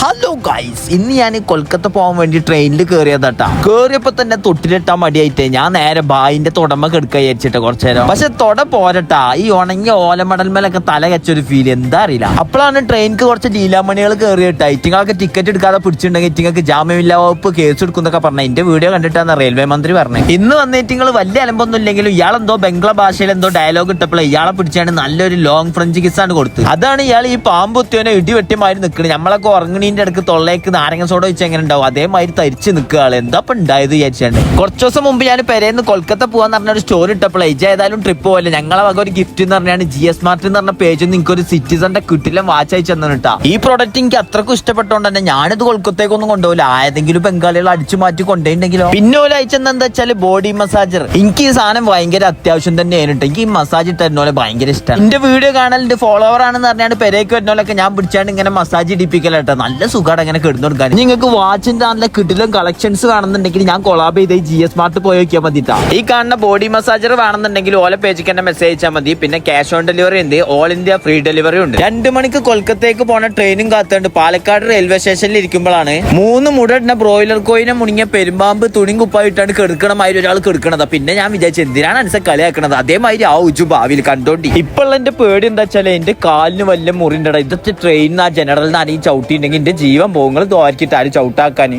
Hello guys ഇന്ന് ഞാൻ കൊൽക്കത്ത പോകാൻ വേണ്ടി ട്രെയിനിൽ കയറിയതാട്ടാ കയറിയപ്പോ തന്നെ തൊട്ടിലിട്ടാ മടിയായിട്ട്. ഞാൻ നേരെ ബായിന്റെ തുടമ കെടുക്കുക വിചാരിച്ചിട്ട് കുറച്ചു നേരം പക്ഷെ തുട പോരട്ടാ. ഈ ഉണങ്ങിയ ഓലമടൽമേലൊക്കെ തല കച്ചൊരു ഫീൽ എന്താ അറിയില്ല. അപ്പോഴാണ് ട്രെയിനിക്ക് കുറച്ച് ലീലാമണികൾ കയറിയിട്ട് ഇറ്റിങ്ങൾക്ക് ടിക്കറ്റ് എടുക്കാതെ പിടിച്ചിട്ടുണ്ടെങ്കിൽ ഇറ്റിങ്ങൾക്ക് ജാമ്യമില്ലാ വകുപ്പ് കേസ് എടുക്കുന്നൊക്കെ പറഞ്ഞ. എന്റെ വീഡിയോ കണ്ടിട്ടാണ് റെയിൽവേ മന്ത്രി പറഞ്ഞത് ഇന്ന് വന്നിട്ട് നിങ്ങൾ വലിയ അലമ്പൊന്നും ഇല്ലെങ്കിലും ഇയാളെന്തോ ബംഗ്ല ഭാഷയിൽ എന്തോ ഡയലോഗ് ഇട്ടപ്പോൾ ഇയാളെ പിടിച്ചാണ് നല്ലൊരു ലോങ് ഫ്രഞ്ച് കിസ്സാണ് കൊടുത്തത്. അതാണ് ഇയാൾ ഈ പാമ്പുത്തിയോനെ ഇടിവെട്ടിമാരി നിൽക്കുന്നത് നമ്മളൊക്കെ ഉറങ്ങണീന്റെ അടുക്ക് തൊള്ളേക്ക് നാരങ്ങ സോഡ വെച്ച് എങ്ങനെ ഉണ്ടാവും? അതേമാതിരി തരിച്ച് നിൽക്കുക എന്താ ഇപ്പൊ ഉണ്ടായത് വിചാരിച്ചാണ്ട്. കുറച്ച് ദിവസം മുമ്പ് ഞാൻ പെരേന്ന് കൊൽക്കത്ത പോകാന്ന് പറഞ്ഞ ഒരു സ്റ്റോറി ഇട്ടപ്പോൾ ഏജ് ഏതായാലും ട്രിപ്പ് പോലെ ഞങ്ങളെ വക ഒരു ഗിഫ്റ്റ് എന്ന് പറഞ്ഞാണ് ജി എസ് മാർട്ട് എന്ന് പറഞ്ഞ പേജിൽ നിങ്ങൾക്ക് ഒരു സിറ്റിസന്റെ കിട്ടില്ല വാച്ച് അയച്ചു തന്നിട്ടാ ഈ പ്രോഡക്റ്റ് എനിക്ക് അത്രക്കും ഇഷ്ടപ്പെട്ടോണ്ട് തന്നെ ഞാനിത് കൊൽക്കത്തേക്കൊന്നും കൊണ്ടുപോകില്ല ആയതെങ്കിലും ബംഗാളികൾ അടിച്ചു മാറ്റി കൊണ്ടുപോയിട്ടുണ്ടെങ്കിലോ? പിന്നെ ഓല അയച്ചെന്ന് എന്താ വെച്ചാൽ ബോഡി മസാജർ എനിക്ക് ഈ സാധനം ഭയങ്കര അത്യാവശ്യം തന്നെയാണ് കേട്ടോ എനിക്ക് ഈ മസാജ് തരുന്നോലെ ഭയങ്കര ഇഷ്ടമാണ് എന്റെ വീഡിയോ കാണലിന്റെ ഫോളോവർ ആണെന്ന് പറഞ്ഞാൽ പെരേക്ക് വരുന്നോലൊക്കെ ഞാൻ പിടിച്ചാണ്ട് ഇങ്ങനെ മസാജ് ഇടിപ്പിക്കലട്ടോ നല്ല സുഖമാണ് അങ്ങനെ കിടന്നു കൊടുക്കാൻ നിങ്ങൾക്ക് വാച്ചിന്റെ നല്ല കിട്ടിലും കളക്ഷൻസ് കാണുന്നുണ്ടെങ്കിൽ ഞാൻ കൊളാബ് ചെയ്ത് ജി എസ് മാർട്ട് പോയി നോക്കിയാൽ മതിട്ടാ ഈ കാണുന്ന ബോഡി മസാജർ വേണമെന്നുണ്ടെങ്കിൽ ഓല പേജിക്ക് തന്നെ മെസ്സേജ് അയച്ചാൽ മതി. പിന്നെ ക്യാഷ് ഓൺ ഡെലിവറി ഉണ്ട്. ഓൾ ഇന്ത്യ ഫ്രീ ഡെലിവറി ഉണ്ട്. രണ്ട് മണിക്ക് കൊൽക്കത്തേക്ക് പോണ ട്രെയിനും കാത്തുണ്ട്. പാലക്കാട് റെയിൽവേ സ്റ്റേഷനിൽ ഇരിക്കുമ്പോഴാണ് മൂന്ന് മുട ബ്രോയിലർ കോയിനെ മുണിങ്ങിയ പെരുമ്പാമ്പ് തുണിയും കുപ്പായിട്ടാണ് കെടുക്കണമാതിരി ഒരാൾ കെടുക്കണത്. പിന്നെ ഞാൻ വിചാരിച്ചു എന്തിനാണ് അനുസരിച്ച് കളിയാക്കണത്? അതേമാതിരി ആ ഉജു ഭാവിയിൽ കണ്ടോണ്ടി. ഇപ്പോൾ എന്റെ പേടി എന്താ വെച്ചാൽ എന്റെ കാലിന് വല്ല മുറിണ്ടട ഇതൊക്കെ ട്രെയിനിന്ന് ആ ജനറലിന് ആരെയും ചവിട്ടിയിട്ടുണ്ടെങ്കിൽ എന്റെ ജീവൻ പോകുന്നത് ദ്വാരക്കിട്ട് ആര് ചവിട്ടാക്കാൻ